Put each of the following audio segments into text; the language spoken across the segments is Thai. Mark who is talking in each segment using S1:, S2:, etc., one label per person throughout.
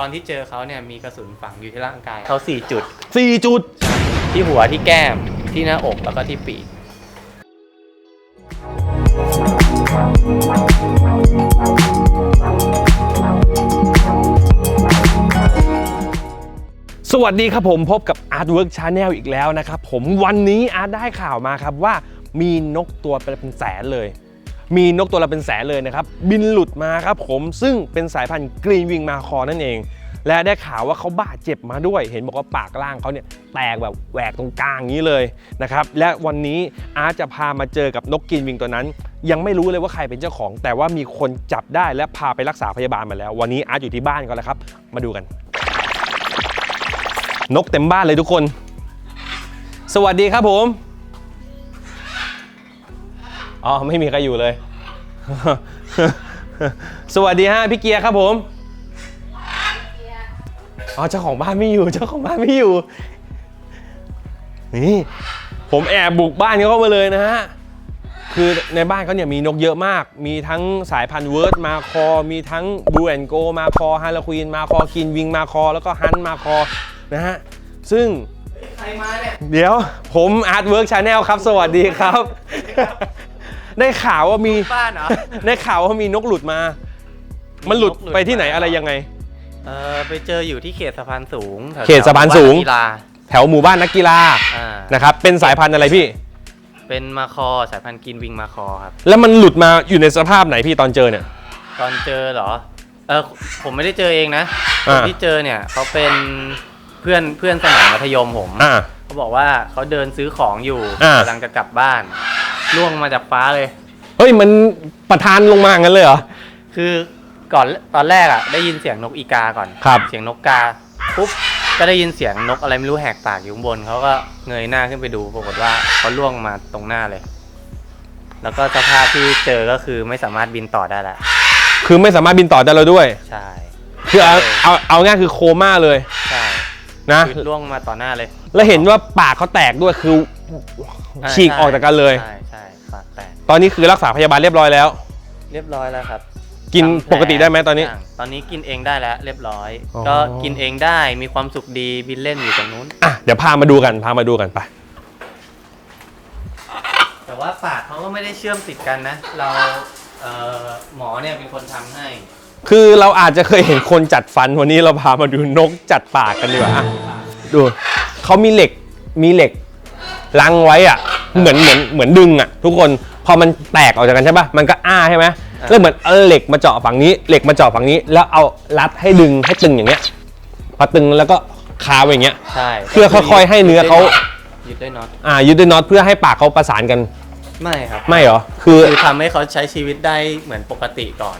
S1: ตอนที่เจอเขาเนี่ยมีกระสุนฝังอยู่ที่ร่างกายเขาสี่จุด
S2: สี่จุด
S1: ที่หัวที่แก้มที่หน้าอกแล้วก็ที่ปีก
S2: สวัสดีครับผมพบกับ Artwork Channel อีกแล้วนะครับผมวันนี้อาร์ตได้ข่าวมาครับว่ามีนกตัวเป็นแสนเลย มีนกตัวละเป็นแสนเลยนะครับ บินหลุดมาครับผมซึ่งเป็นสายพันธุ์กรีนวิงมาคอนั่นเอง และได้ข่าวว่าเขาบาดเจ็บมาด้วย เห็นบอกว่าปากล่างเขาเนี่ยแตกแบบแหวกตรงกลางอย่างนี้เลยนะครับและวันนี้อาร์ตจะพามาเจอกับนกกรีนวิงตัวนั้น ยังไม่รู้เลยว่าใครเป็นเจ้าของ แต่ว่ามีคนจับได้และพาไปรักษาพยาบาลมาแล้ว วันนี้อาร์ตอยู่ที่บ้านเขาแล้วครับ มาดูกัน นกเต็มบ้านเลยทุกคน สวัสดีครับผม อ๋อไม่มีใครอยู่เลย สวัสดีฮะพี่เกียร์ครับผมอ๋อเจ้าของบ้านไม่อยู่เจ้าของบ้านไม่อยู่ นี่ผมแอบบุกบ้านเขาเข้ามาเลยนะฮะคือในบ้านเขาเนี่ยมีนกเยอะมาก มีทั้งสายพันธุ์เวิร์ดมาคอ มีทั้งบูแอนโกมาคอฮาร์ลควีนมาคอกินวิงมาคอ แล้วก็ฮันมาคอนะฮะ ซึ่ง
S1: ใครมาเนี่ย
S2: เดี๋ยวผมอาร์ตเวิร์กชาแนลครับ สวัสดีครับ ได้ข่าวว่ามี
S1: บ้านเหรอ
S2: ได้ข่าวว่ามีนกหลุดมา มันหลุด
S1: นกหลุด
S2: ไปที่ไหน
S1: มา
S2: อะไรยังไง
S1: เออไปเจออยู่ที่เขตสะพานสูงแถวๆ
S2: เขตสะพานสูง
S1: วัดกีฬา
S2: แถวหมู่บ้านนักกีฬา
S1: อ่า
S2: นะครับเป็นสายพันธุ์อะไรพี่
S1: เป็นมาคอสายพันธุ์กินวิงมาคอครับ
S2: แล้วมันหลุดมาอยู่ในสภาพไหนพี่ตอนเจอเนี่ย
S1: ตอนเจอเหรอ เออผมไม่ได้เจอเองนะค
S2: อ่า
S1: นที่เจอเนี่ยเขาเป็นเพื่อนเพื่อนสมัยมัธยมผม
S2: อ่า
S1: เขาบอกว่าเขาเดินซื้อของอยู่
S2: อ่า
S1: กำลังจะกลับบ้าน ล่วงมาจากฟ้าเลย
S2: เฮ้ยมันประทานลงมางั้นเลยเหรอ
S1: คือก่อนตอนแรกอะ ได้ยินเสียงนกอีกาก่อน
S2: ครับ
S1: เสียงนกกาปุ๊บก็ได้ยินเสียงนกอะไรไม่รู้แหกปากอยู่ข้างบนเขาก็เงยหน้าขึ้นไปดูปรากฏว่าเขาล่วงมาตรงหน้าเลย แล้วก็สภาพที่เจอก็คือไม่สามารถบินต่อได้แล้ว
S2: คือไม่สามารถบินต่อได้แล้วด้วย
S1: ใช่
S2: คือเอาเอาเอาง่ายคือโคม่าเลย
S1: ใช่
S2: นะ
S1: คือล่วงมาต่อหน้าเลย
S2: แล้วเห็นว่าปากเขาแตกด้วยคือา ฉีกออกจากกันเลย
S1: ใช่ใช่ปากแตก
S2: ตอนนี้คือรักษาพยาบาลเรียบร้อยแล้ว
S1: เรียบร้อยแล้วครับ
S2: กิน
S1: ทำแผล
S2: ปกติได้ไหมตอนนี้
S1: ย่างตอนนี้กินเองได้แล้ว เรียบร้อย
S2: อ๋อ
S1: ก็กินเองได้มีความสุขดีบินเล่นอยู่ตรงนู้น
S2: อะเดี๋ยวพามาดูกันพามาดูกันไป
S1: แต่ว่าปากเขาก็ไม่ได้เชื่อมติดกันนะ เราเอ่อหมอเนี่ยเป็นคนทำให้
S2: คือเราอาจจะเคยเห็นคนจัดฟันวันนี้เราพามาดูนกจัดปากกันดีกว่าอะดูเขามีเหล็กมีเหล็ก ลังไว้อะเหมือนเหมือนเหมือนดึงอะ ทุกคนพอมันแตกออกจากกันใช่ปะมันก็อ้าใช่ไหม
S1: อ่า
S2: แล้วเหมือนเอาเหล็กมาเจาะฝั่งนี้เหล็กมาเจาะฝั่งนี้ แล้วเอารัดให้ดึงให้ตึงอย่างเงี้ยพอตึงแล้วก็คาไว้อย่างเงี้ย
S1: ใช่
S2: เพื่อค่อยๆให้เนื้อเขา
S1: ยึดด้วยน็อต
S2: อ่ายึดด้วยน็อตเพื่อให้ปากเขาประสานกัน
S1: ไม่ครับ
S2: ไม่เหรอคือ
S1: คือทำให้เขาใช้ชีวิตได้เหมือนปกติก่อน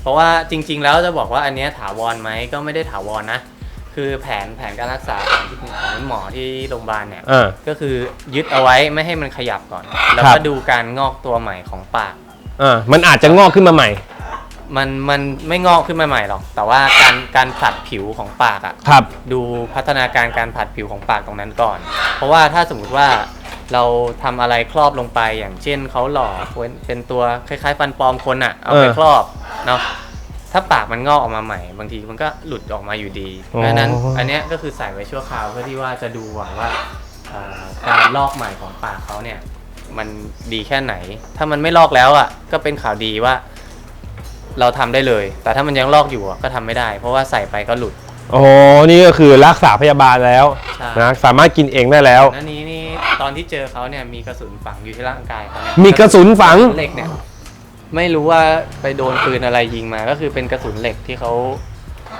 S1: เพราะว่าจริง ๆ แล้วจะบอกว่าอันเนี้ยถาวรไหมก็ไม่ได้ถาวรนะ คือแผนแผนการรักษาของที่ของหมอที่โรงพยาบาลเนี่ย
S2: อ่า
S1: ก็คือยึดเอาไว้ไม่ให้มันขยับก่อน แล้ว
S2: ครั
S1: ก็
S2: บ
S1: ดูการงอกตัวใหม่ของปาก
S2: อ่ามันอาจจะงอกขึ้นมาใหม่
S1: มันมันไม่งอกขึ้นมาใหม่หรอก แต่ว่าการการผลัดผิวของปากอะ
S2: ครับ
S1: ดูพัฒนาการการผลัดผิวของปากตรงนั้นก่อน เพราะว่าถ้าสมมุติว่าเราทำอะไรครอบลงไปอย่างเช่นเขาหล่อเป็นเป็นตัวคล้ายๆ ฟันปลอมคนอะเอาไป
S2: เออ
S1: ครอบเนาะ ถ้าปากมันงอกออกมาใหม่ บางทีมันก็หลุดออกมาอยู่ดี
S2: อ๋อ
S1: เพราะฉะนั้นอันเนี้ยก็คือใส่ไว้ชั่วคราวเพื่อที่ว่าจะดูก่อนว่าเอ่อการลอกใหม่ของปากเขาเนี่ย มันดีแค่ไหน ถ้ามันไม่ลอกแล้วอะ ก็เป็นข่าวดีว่า เราทำได้เลย แต่ถ้ามันยังลอกอยู่อะก็ทำไม่ได้ เพราะว่าใส่ไปก็หลุด
S2: โอ้นี่ก็คือรักษาพยาบาลแล้ว
S1: ใช่
S2: นะสามารถกินเองได้แล้ว
S1: อันนี้นี่ตอนที่เจอเขาเนี่ยมีกระสุนฝังอยู่ที่ร่างกายเขาเนี่ย
S2: มีกระสุนฝัง
S1: เหล็กเนี่ย ไม่รู้ว่าไปโดนปืนอะไรยิงมา ก็คือเป็นกระสุนเหล็กที่เขา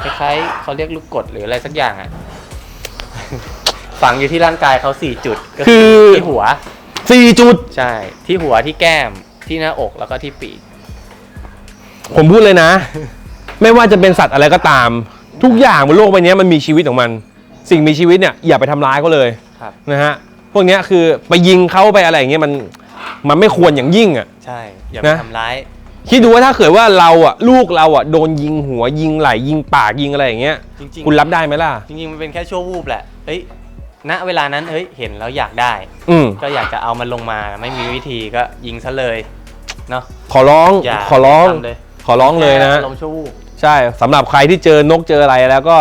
S1: คล้ายๆเขาเรียกลูกกดหรืออะไรสักอย่างอะ ฝังอยู่ที่ร่างกายเขาสี่จุดก็
S2: คือ
S1: ที่หัว
S2: สี่จุด
S1: ใช่ ที่หัวที่แก้มที่หน้าอกแล้วก็ที่ปีก
S2: ผมพูดเลยนะ ไม่ว่าจะเป็นสัตว์อะไรก็ตาม ทุกอย่างบนโลกใบนี้มันมีชีวิตของมัน สิ่งมีชีวิตเนี่ยอย่าไปทำร้ายเขาเลย
S1: ครับ
S2: นะฮะพวกเนี้ยคือไปยิงเขาไปอะไรอย่างเงี้ยมันมันไม่ควรอย่างยิ่งอะ
S1: ใช่ อย่าไป
S2: นะ
S1: ทำร้าย
S2: คิดดูว่าถ้าเกิดว่าเราอะลูกเราอะโดนยิงหัวยิงไหล่ยิงปากยิงอะไรอย่างเงี้ย
S1: จริงๆ
S2: คุณรับได้ไหมล่ะ
S1: จริงๆ มันเป็นแค่ชั่ววูบแหละ เฮ้ย ณ เวลานั้น เฮ้ย เห็นแล้วอยากได้
S2: อืม
S1: ก็อยากจะเอามันลงมา ไม่มีวิธีก็ยิงซะเลย เนาะ
S2: ขอร้อง
S1: อย่า
S2: ขอร้อง
S1: ทำเลย
S2: ขอร้องเลยนะ
S1: ลมณ์ชั่ววูบ
S2: ใช่สำหรับใครที่เจอนกเจออะไรแล้วก็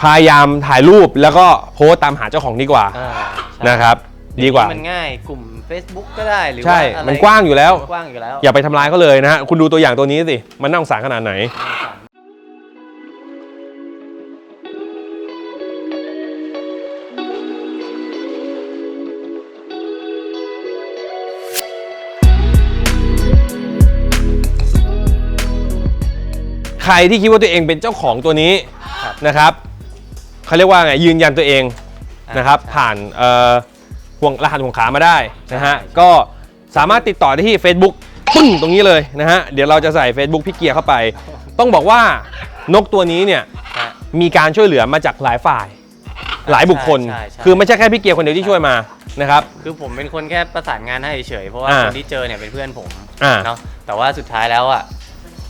S2: พยายามถ่ายรูปแล้วก็โพสต์ตามหาเจ้าของดีกว่า
S1: อ่าใช่
S2: นะครับ ดีกว่า
S1: มันง่ายกลุ่ม Facebook ก็ได้หรือ
S2: ใช่
S1: ว่าอะไร
S2: มันกว้างอยู่แล้ว
S1: กว้างอยู่แล้ว
S2: อย่าไปทำร้ายเขาเลยนะฮะ คุณดูตัวอย่างตัวนี้สิ มันน่าสงสารขนาดไหน ใครที่คิดว่าตัวเองเป็นเจ้าของตัวนี้
S1: ครับ
S2: นะครับเขาเรียกว่าไงยืนยันตัวเอง
S1: อ่าน
S2: นะครับ
S1: ใช่
S2: ผ่านเอ่อ ห่วงรหัสห่วงขามาได้นะฮะ
S1: ใช่
S2: ก็สามารถติดต่อได้ที่ Facebook ปึ้งตรงนี้เลยนะฮะเดี๋ยวเราจะใส่ Facebook พี่เกียร์เข้าไป ต้องบอกว่านกตัวนี้เนี่ย
S1: ฮะ
S2: มีการช่วยเหลือมาจากหลายฝ่าย หลายบุคคล
S1: ใช่ใช่
S2: คือไม่ใช่แค่พี่เกียร์คนเดียวที่ช่วยมานะครับ
S1: คือผมเป็นคนแค่ประสานงานให้เฉยๆเพราะว่า
S2: อ่า
S1: คนที่เจอเนี่ยเป็นเพื่อนผม
S2: อ่า
S1: เนาะแต่ว่าสุดท้ายแล้วอะ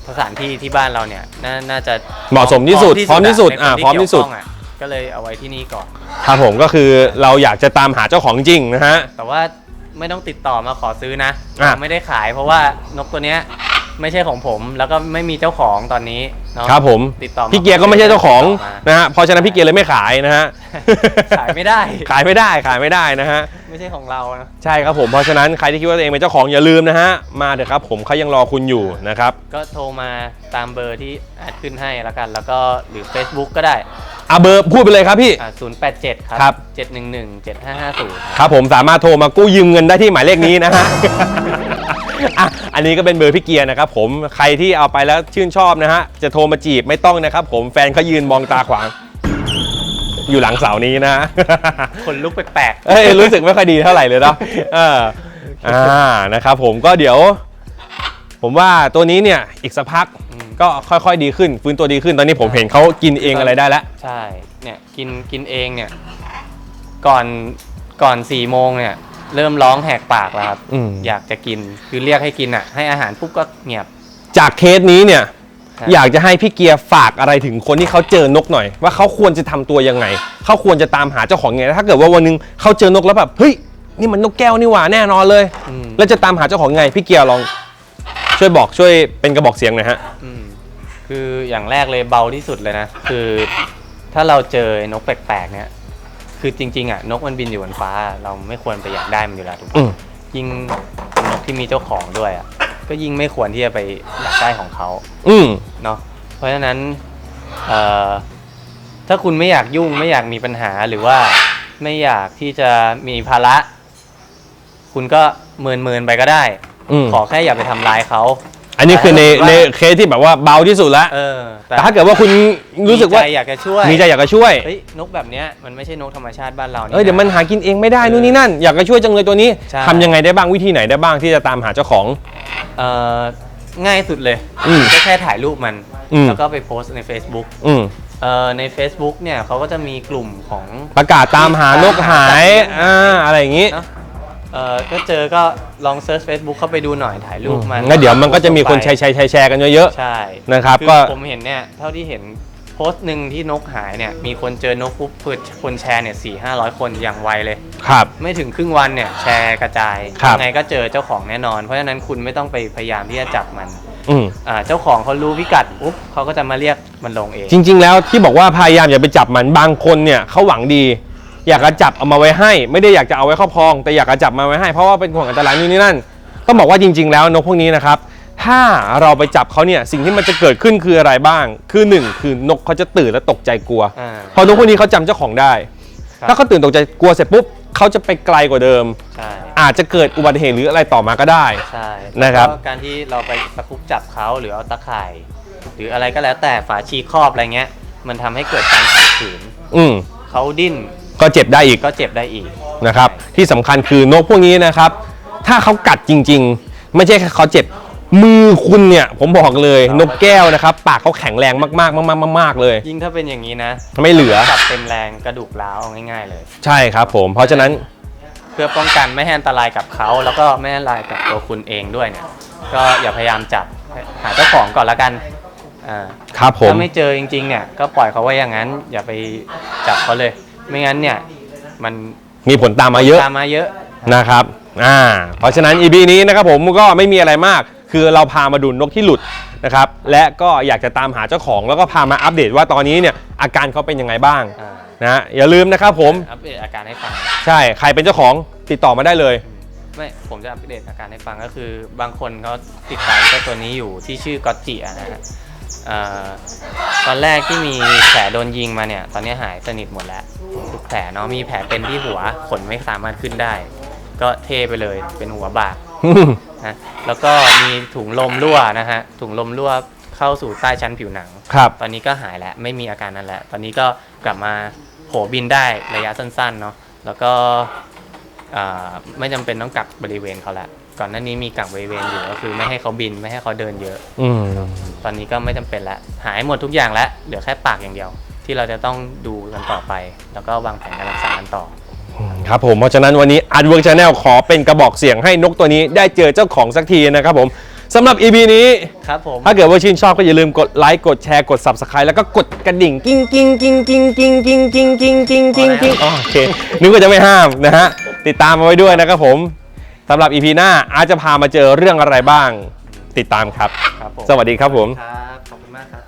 S1: สถานที่ที่บ้านเราเนี่ยน่าน่าจะ
S2: เหมาะสมที่สุดพร้อมที่สุด
S1: ในคน
S2: อ่าพร้อมที่สุด
S1: เกี่ยวข้องอะ ก็เลยเอาไว้ที่นี่ก่อน
S2: ครับผมก็คือเราอยากจะตามหาเจ้าของจริงนะฮะ
S1: แต่ว่าไม่ต้องติดต่อมาขอซื้อนะ
S2: อะ
S1: เราไม่ได้ขายเพราะว่านกตัวเนี้ยไม่ใช่ของผมแล้วก็ไม่มีเจ้าของตอนนี้เนาะ
S2: ครับผม
S1: ติดต่อมา
S2: พี่เกียร์ก็ไม่ใช่เจ้าของ
S1: ติดต่อมา
S2: นะฮะเพราะฉะนั้นพี่เกียร์เลยไม่ขายนะฮะ
S1: ขายไม่ได้
S2: ขายไม่ได้ขายไม่ได้นะฮะ
S1: ไม่ใช่ของเรานะ
S2: ใช่ครับผมเพราะฉะนั้นใครที่คิดว่าตัวเองเป็นเจ้าของอย่าลืมนะฮะ มาเถอะครับผมเขายังรอคุณอยู่นะครับ
S1: ก็โทรมาตามเบอร์ที่แอดขึ้นให้แล้วกัน แล้วก็หรือ Facebook ก็ได้
S2: อาเบอร์พูดไปเลยครับพี่
S1: อ่า087ครั
S2: ครับ
S1: 711 7550
S2: ครับผมสามารถโทรมากู้ยืมเงินได้ที่หมายเลขนี้นะฮะ อะอันนี้ก็เป็นเบอร์พี่เกียร์นะครับผมใครที่เอาไปแล้วชื่นชอบนะฮะ จะโทรมาจีบไม่ต้องนะครับผมแฟนเขายืนมองตาขวาง อยู่หลังเสานี้นะฮะ
S1: คนลุกแปลก
S2: เอ้ยรู้สึกไม่ค่อยดีเท่าไหร่เลยเนาะเอออ่านะครับผมก็เดี๋ยว ผมว่าตัวนี้เนี่ยอีกสักพัก
S1: อืม
S2: ก็ค่อยๆดีขึ้น ฟื้นตัวดีขึ้นตอนนี้ผมเห็นเขากินเองอะไรได้แล้ว
S1: ๆใช่เนี่ยกินกินเองเนี่ยก่อนก่อน4โมงเนี่ยเริ่มร้องแหกปากแล้วครับ
S2: อืม
S1: อยากจะกินคือเรียกให้กินอะ ให้อาหารปุ๊บก็เงียบ
S2: จากเคสนี้เนี่ย
S1: ครับ
S2: อยากจะให้พี่เกียร์ฝากอะไรถึงคนที่เขาเจอนกหน่อย ว่าเขาควรจะทำตัวยังไง เขาควรจะตามหาเจ้าของยังไงถ้าเกิดว่าวันหนึงเขาเจอนกแล้วแบบเฮ้ยนี่มันนกแก้วนี่หว่าแน่นอนเลย
S1: อืม
S2: แล้วจะตามหาเจ้าของยังไงพี่เกียร์ลอง ช่วยบอกช่วยเป็นกระบอกเสียงหน่อยฮะ
S1: อืมคืออย่างแรกเลยเบาที่สุดเลยนะ คือถ้าเราเจอนกแปลกๆเนี่ย คือจริงๆอะนกมันบินอยู่บนฟ้า เราไม่ควรไปอยากได้มันอยู่แล้วถูกไหม
S2: อืม
S1: ยิ่งเป็นนกที่มีเจ้าของด้วยอะก็ยิ่งไม่ควรที่จะไปอยากได้ของเขา
S2: อืม
S1: เนาะเพราะฉะนั้นเอ่อถ้าคุณไม่อยากยุ่งไม่อยากมีปัญหาหรือว่าไม่อยากที่จะมีภาระ คุณก็เมินเมินๆไปก็ได้
S2: อืม
S1: ขอแค่อย่าไปทำร้ายเขา
S2: อันนี้คือใน
S1: ว่า
S2: ในเคสที่แบบว่าเบาที่สุดแล้ว
S1: เออ
S2: แต่ถ้าเกิดว่าคุณรู้สึกว่า
S1: มีใจอยากจะช่วย
S2: มีใจอยากจะช่วย
S1: เฮ้ยนกแบบเนี้ยมันไม่ใช่นกธรรมชาติบ้านเรานี่
S2: เอ้ยเดี๋ยวมันหากินเองไม่ได้
S1: เออ
S2: นู่นนี่นั่น อยากจะช่วยจังเลยตัวนี้
S1: ใช่
S2: ทำยังไงได้บ้างวิธีไหนได้บ้างที่จะตามหาเจ้าของ
S1: เอ่อง่ายสุดเลย
S2: อืม
S1: ก็แค่ถ่ายรูปมัน
S2: อืม
S1: แล้วก็ไปโพสต์ใน Facebook
S2: อืม
S1: เอ่อใน Facebook เนี่ยเขาก็จะมีกลุ่มของ
S2: ประกาศตามหานกหายอ่าอะไรอย่างนี้
S1: เนอะ เอ่อก็เจอก็ลองเซิร์ช Facebook เข้าไปดูหน่อยถ่ายรูปมัน
S2: งั้นเดี๋ยวมันก็จะมีคนแช
S1: ไป
S2: ร์แชร์แชร์แชร์กันเยอะ
S1: ใช่
S2: นะครับ
S1: อ
S2: ก็
S1: ผมเห็นเนี่ยเท่าที่เห็นโพสต์หนึ่งที่นกหายเนี่ยมีคนเจอนกปุ๊บเปิดคนแชร์เนี่ยสี่ห้าร้อยคนอย่างไวเลย
S2: ๆครับ
S1: ไม่ถึงครึ่งวันเนี่ยแชร์กระจาย
S2: ครับ
S1: ยังไงก็เจอเจ้าของแน่นอน เพราะฉะนั้นคุณไม่ต้องไปพยายามที่จะจับมัน
S2: อืม
S1: อ่าเจ้าของเขารู้พิกัดปุ๊บเขาก็จะมาเรียกมันลงเอง
S2: จริง ๆ แล้วที่บอกว่าพยายามอย่าไปจับมันบางคนเนี่ยเขาหวังดี อยากจะจับเอามาไว้ให้ ไม่ได้อยากจะเอาไว้ครอบครอง แต่อยากจะจับมาไว้ให้เพราะว่าเป็นห่วงอันตรายนู่นนี่นั่นต้องบอกว่าจริง ๆ แล้วนกพวกนี้นะครับถ้าเราไปจับเขาเนี่ยสิ่งที่มันจะเกิดขึ้นคืออะไรบ้าง คือหนึ่งคือนกเขาจะตื่นและตกใจกลัว
S1: อ่า
S2: เพอนกพวกนี้เขาจำเจ้าของได้
S1: ครับ
S2: ถ้าเขาตื่นตกใจกลัวเสร็จปุ๊บเขาจะไปไกลกว่าเดิม
S1: ใช่
S2: อาจจะเกิดอุบัติเหตุหรืออะไรต่อมาก็ได้
S1: ใช่
S2: นะครับ
S1: แล้วก็การที่เราไปตะคุบจับเขาหรือเอาตะข่าย หรืออะไรก็แล้วแต่ฝาชีครอบอะไรเงี้ย มันทำให้เกิดการขัดขืน
S2: อืม
S1: เขาดิ้น
S2: ก็เจ็บได้อีก
S1: ก็เจ็บได้อีก
S2: นะครับ ที่สำคัญคือนกพวกนี้นะครับ ถ้าเขากัดจริง ๆ ไม่ใช่แค่เขาเจ็บมือคุณเนี่ย ผมบอกเลย
S1: ครับ
S2: นกแก้วนะครับ ปากเขาแข็งแรงมากๆมากๆมากๆเลย
S1: ยิ่งถ้าเป็นอย่างนี้นะ
S2: ไม่เหลือ
S1: จับเต็มแรงกระดูกร้าวเอาง่ายๆเลย
S2: ใช่ครับผม เพราะฉะนั้น
S1: เพื่อป้องกันไม่ให้อันตรายกับเขาแล้วก็ไม่ให้อันตรายกับตัวคุณเองด้วยเนี่ยก็อย่าพยายามจับหาเจ้าของก่อนละกันอ่า
S2: ครับผม
S1: ถ้าไม่เจอจริงๆเนี่ยก็ปล่อยเขาไว้อย่างนั้น อย่าไปจับเขาเลย ไม่งั้นเนี่ย มัน
S2: มีผลตามมาเยอะ
S1: ตามมาเยอะ
S2: นะครับ อ่า เพราะฉะนั้น EP นี้นะครับผมก็ไม่มีอะไรมาก คือเราพามาดูนกที่หลุดนะครับ และก็อยากจะตามหาเจ้าของแล้วก็พามาอัปเดตว่าตอนนี้เนี่ยอาการเขาเป็นยังไงบ้าง
S1: อ่า
S2: นะฮะอย่าลืมนะครับผม
S1: อัปเดตอาการให้ฟัง
S2: ใช่ ใครเป็นเจ้าของติดต่อมาได้เลย
S1: ไม่ ผมจะอัปเดตอาการให้ฟังก็คือ บางคนเขาติดตามเจ้าตัวนี้อยู่ที่ชื่อก็อตจิอะนะฮะเอ่อ ตอนแรกที่มีแผลโดนยิงมาเนี่ย ตอนนี้หายสนิทหมดแล้วทุกแผลเนาะมีแผลเป็นที่หัวขนไม่สามารถขึ้นได้ ก็เทไปเลยเป็นหัวบากนะแล้วก็มีถุงลมรั่วนะฮะถุงลมรั่วเข้าสู่ใต้ชั้นผิวหนัง
S2: ครับ
S1: ตอนนี้ก็หายแล้วไม่มีอาการนั้นแล้วตอนนี้ก็กลับมาโผบินได้ระยะสั้นๆเนาะแล้วก็อ่าไม่จำเป็นต้องกักบริเวณเขาละ ก่อนหน้านี้มีกักบริเวณอยู่ก็คือไม่ให้เขาบินไม่ให้เขาเดินเยอะ
S2: อืม
S1: ตอนนี้ก็ไม่จำเป็นแล้วหายหมดทุกอย่างแล้วเหลือแค่ปากอย่างเดียว ที่เราจะต้องดูกันต่อไป แล้วก็วางแผนการรักษากันต่อ
S2: ครับผมเพราะฉะนั้นวันนี้ a r t w o r k Channel ขอเป็นกระบอกเสียงให้นกตัวนี้ได้เจอเจ้าของสักทีนะครับผมสำหรับ EP นี้
S1: ครับผม
S2: ถ้าเกิดว่าชื่นชอบก็อย่าลืมกดไลค์กดแชร์กด Subscribe แล้วก็กดกระดิ่งกิ้งกิ้งกิ้งกิ้งกิ้งกิ้งกิ้งกิ้งกิ้งกิ้งกิ้งอ๋อโอเคนึกว่าจะไม่ห้ามนะฮะติดตามมาไว้ด้วยนะครับผม สำหรับ EP หน้าอาจจะพามาเจอเรื่องอะไรบ้าง ติดตามครับ
S1: ครับผม
S2: สวัสดีครับผม
S1: ครับ ขอบคุณมากครับ